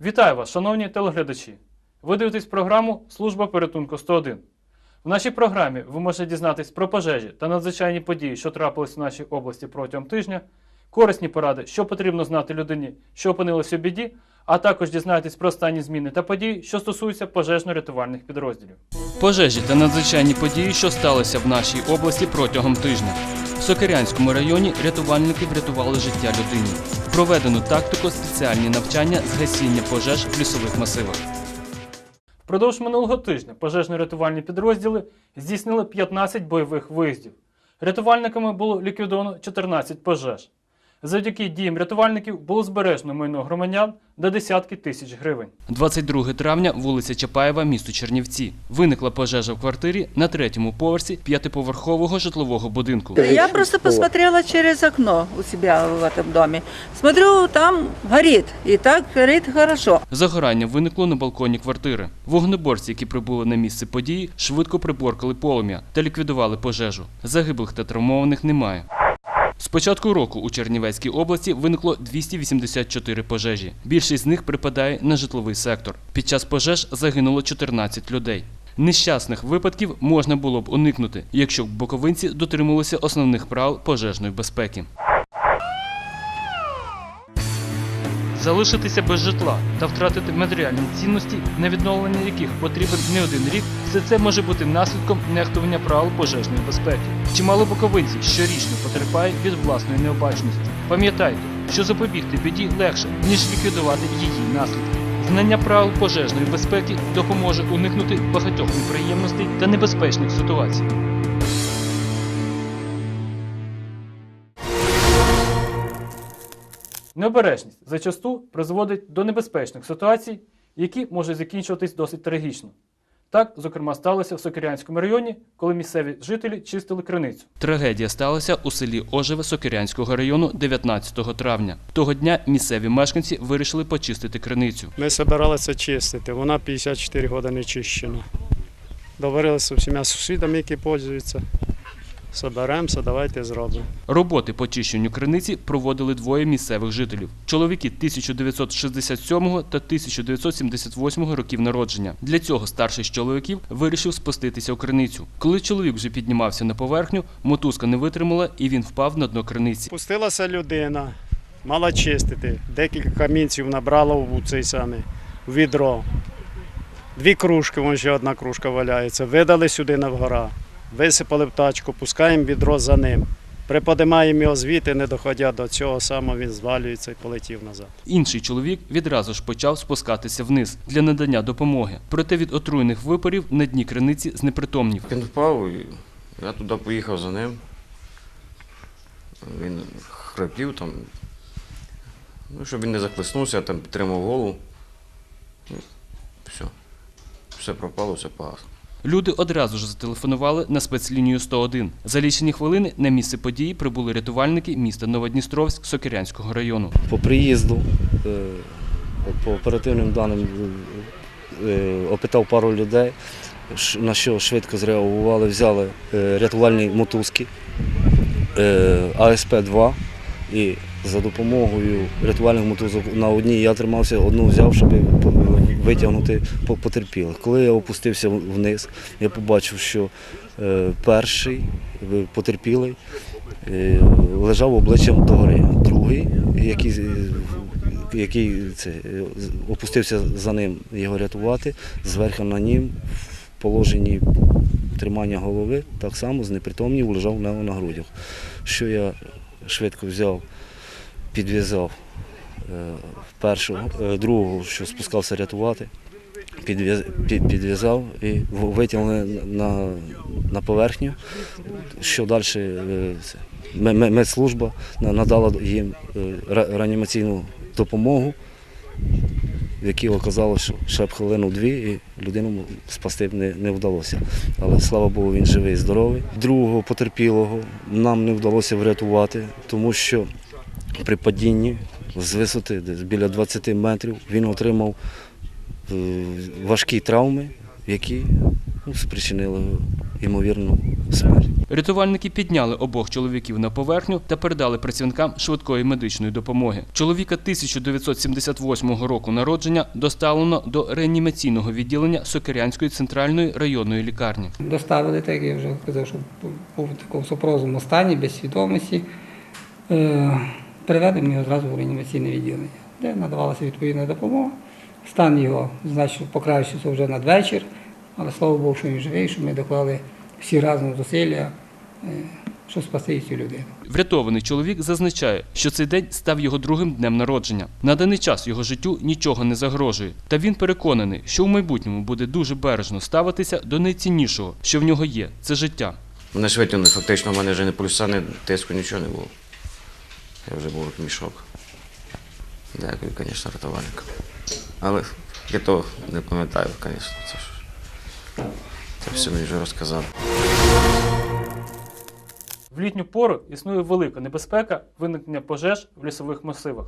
Вітаю вас, шановні телеглядачі! Ви дивитесь програму Служба порятунку 101. В нашій програмі ви можете дізнатись про пожежі та надзвичайні події, що трапились в нашій області протягом тижня, корисні поради, що потрібно знати людині, що опинилась у біді, а також дізнаєтесь про останні зміни та події, що стосуються пожежно-рятувальних підрозділів. Пожежі та надзвичайні події, що сталися в нашій області протягом тижня. Сокирянському районі рятувальники врятували життя людині. Проведено тактико спеціальні навчання з гасіння пожеж в лісових масивах. Впродовж минулого тижня пожежно-рятувальні підрозділи здійснили 15 бойових виїздів. Рятувальниками було ліквідовано 14 пожеж. Завдяки діям рятувальників було збережено майно громадян до десятки тисяч гривень. 22 травня, вулиця Чапаєва, місто Чернівці. Виникла пожежа в квартирі на третьому поверсі п'ятиповерхового житлового будинку. Я просто посмотрела через окно у себя в этом доме. Смотрю, там горит. И так горит хорошо. Загорання виникло на балконі квартири. Вогнеборці, які прибули на місце події, швидко приборкали полум'я та ліквідували пожежу. Загиблих та травмованих немає. Початку року у Чернівецькій області виникло 284 пожежі. Більшість з них припадає на житловий сектор. Під час пожеж загинуло 14 людей. Нещасних випадків можна було б уникнути, якщо б боковинці дотримувалися основних правил пожежної безпеки. Залишитися без житла та втратити матеріальні цінності, на відновлення яких потрібен не один рік, все це може бути наслідком нехтування правил пожежної безпеки. Чимало боковинців щорічно потерпає від власної необачності. Пам'ятайте, що запобігти біді легше, ніж ліквідувати її наслідки. Знання правил пожежної безпеки допоможе уникнути багатьох неприємностей та небезпечних ситуацій. Необережність зачасту призводить до небезпечних ситуацій, які можуть закінчуватись досить трагічно. Так, зокрема, сталося в Сокирянському районі, коли місцеві жителі чистили криницю. Трагедія сталася у селі Ожеве Сокирянського району 19 травня. Того дня місцеві мешканці вирішили почистити криницю. Ми збиралися чистити, вона 54 роки не чищена. Договорилися з усіма сусідами, які пользуються. Соберемося, давайте зробимо. Роботи по чищенню криниці проводили двоє місцевих жителів. Чоловіки 1967 та 1978 років народження. Для цього старший з чоловіків вирішив спуститися у криницю. Коли чоловік вже піднімався на поверхню, мотузка не витримала і він впав на дно криниці. Пустилася людина, мала чистити. Декілька камінців набрала у цей самий відро. Дві кружки, вон ще одна кружка валяється. Видали сюди на вгора, висипали в тачку, пускаємо відро за ним. Приподимаємо його звідти, не доходя до цього самого, він звалюється і полетів назад. Інший чоловік відразу ж почав спускатися вниз для надання допомоги. Проте від отруєних випарів на дні криниці знепритомнів. Він впав, і я туди поїхав за ним. Він храпів там. Ну, щоб він не захлиснувся, я там підтримав голову. Все. Все пропало, все погасло. Люди одразу ж зателефонували на спецлінію 101. За лічені хвилини на місце події прибули рятувальники міста Новодністровськ Сокирянського району. по приїзду, е, по оперативним даним е, опитав пару людей, на що швидко зреагували, взяли е, рятувальні мотузки е, АСП-2 і за допомогою рятувальних мотузок на одній я тримався, одну взяв, щоб витягнути по- потерпілих. Коли я опустився вниз, я побачив, що е, перший е, потерпілий е, лежав обличчям догори. Другий, який, який це, опустився за ним його рятувати, зверху на нім в положенні тримання голови, так само знепритомнів лежав нього на грудях. Що я швидко взяв, підв'язав першого, е, другого, що спускався рятувати, підв'яз- підв'язав і витягнули на, на поверхню, що далі е, медслужба надала їм е, реанімаційну допомогу, в якій оказалося, що ще б хвилину-дві і людину спасти не, не вдалося. Але слава Богу, він живий і здоровий. Другого потерпілого нам не вдалося врятувати, тому що при падінні з висоти десь біля 20 метрів він отримав е, важкі травми, які ну, спричинили ймовірну смерть. Рятувальники підняли обох чоловіків на поверхню та передали працівникам швидкої медичної допомоги. Чоловіка 1978 року народження доставлено до реанімаційного відділення Сокирянської центральної районної лікарні. Доставили, так як я вже казав, що був в такому супрозному стані, без свідомості. Переведемо його одразу в реанімаційне відділення, де надавалася відповідна допомога. Стан його значно покращився вже надвечір, але слава Богу, що він живий, що ми доклали всі разом зусилля, е, щоб спасти цю людину. Врятований чоловік зазначає, що цей день став його другим днем народження. На даний час його життю нічого не загрожує, та він переконаний, що в майбутньому буде дуже бережно ставитися до найціннішого, що в нього є це життя. Мене ж витягнули, фактично, в мене вже не пульса, не тиску, нічого не було. Я вже був як мішок. Дякую, звісно, рятувальникам. Але я то не пам'ятаю, звісно. Це ж це все мені вже розказали. В літню пору існує велика небезпека виникнення пожеж в лісових масивах.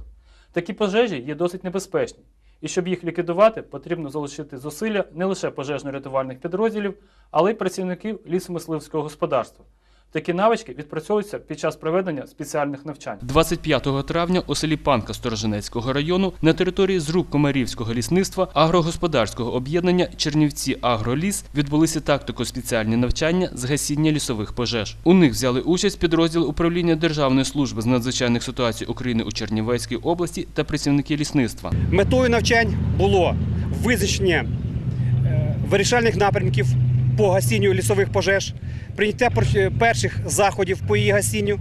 Такі пожежі є досить небезпечні, і щоб їх ліквідувати, потрібно залучити зусилля не лише пожежно-рятувальних підрозділів, але й працівників лісомисливського господарства. Такі навички відпрацьовуються під час проведення спеціальних навчань. 25 травня у селі Панка Сторожинецького району на території зруб Комарівського лісництва агрогосподарського об'єднання Чернівці Агроліс відбулися тактико-спеціальні навчання з гасіння лісових пожеж. У них взяли участь підрозділи управління Державної служби з надзвичайних ситуацій України у Чернівецькій області та працівники лісництва. Метою навчань було визначення е, вирішальних напрямків по гасінню лісових пожеж, прийняття перших заходів по її гасінню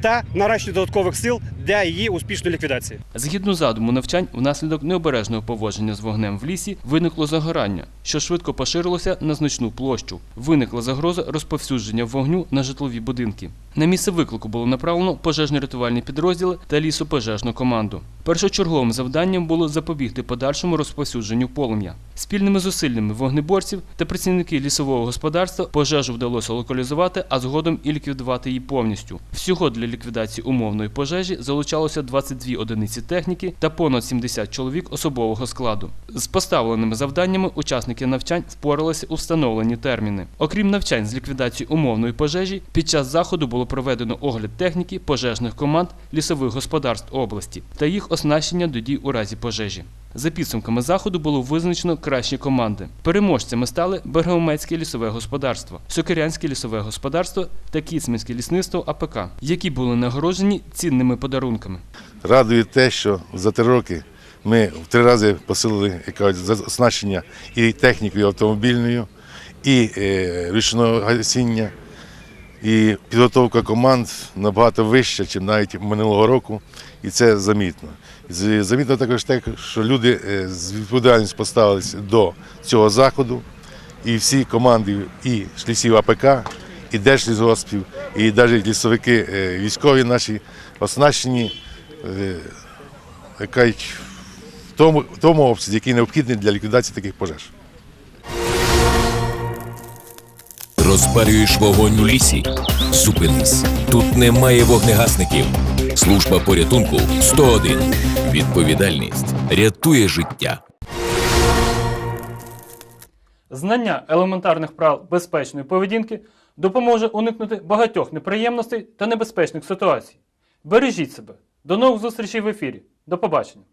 та наращення додаткових сил для її успішної ліквідації. Згідно задуму навчань, внаслідок необережного поводження з вогнем в лісі виникло загорання, що швидко поширилося на значну площу. Виникла загроза розповсюдження вогню на житлові будинки. На місце виклику було направлено пожежно-рятувальні підрозділи та лісопожежну команду. Першочерговим завданням було запобігти подальшому розповсюдженню полум'я. Спільними зусиллями вогнеборців та працівників лісового господарства пожежу вдалося локалізувати, а згодом і ліквідувати її повністю. Всього для ліквідації умовної пожежі залучалося 22 одиниці техніки та понад 70 чоловік особового складу. З поставленими завданнями учасники навчань впоралися у встановлені терміни. Окрім навчань з ліквідації умовної пожежі, під час заходу було проведено огляд техніки пожежних команд лісових господарств області та їх оснащення до дій у разі пожежі. За підсумками заходу було визначено кращі команди. Переможцями стали Бергеомецьке лісове господарство, Сокирянське лісове господарство та Кіцманське лісництво АПК, які були нагороджені цінними подарунками. Радує те, що за три роки ми в три рази посилили оснащення і технікою автомобільною, і е, ручного гасіння, і підготовка команд набагато вища, ніж навіть минулого року, і це замітно. Замітно також те, що люди е, з відповідальністю поставилися до цього заходу, і всі команди і лісів АПК, і Держлісгоспів, і навіть лісовики е, військові наші оснащені е, в тому, тому обсязі, який необхідний для ліквідації таких пожеж. Розпалюєш вогонь у лісі? Зупинись. Тут немає вогнегасників. Служба порятунку 101. Відповідальність рятує життя. Знання елементарних правил безпечної поведінки допоможе уникнути багатьох неприємностей та небезпечних ситуацій. Бережіть себе. До нових зустрічей в ефірі. До побачення.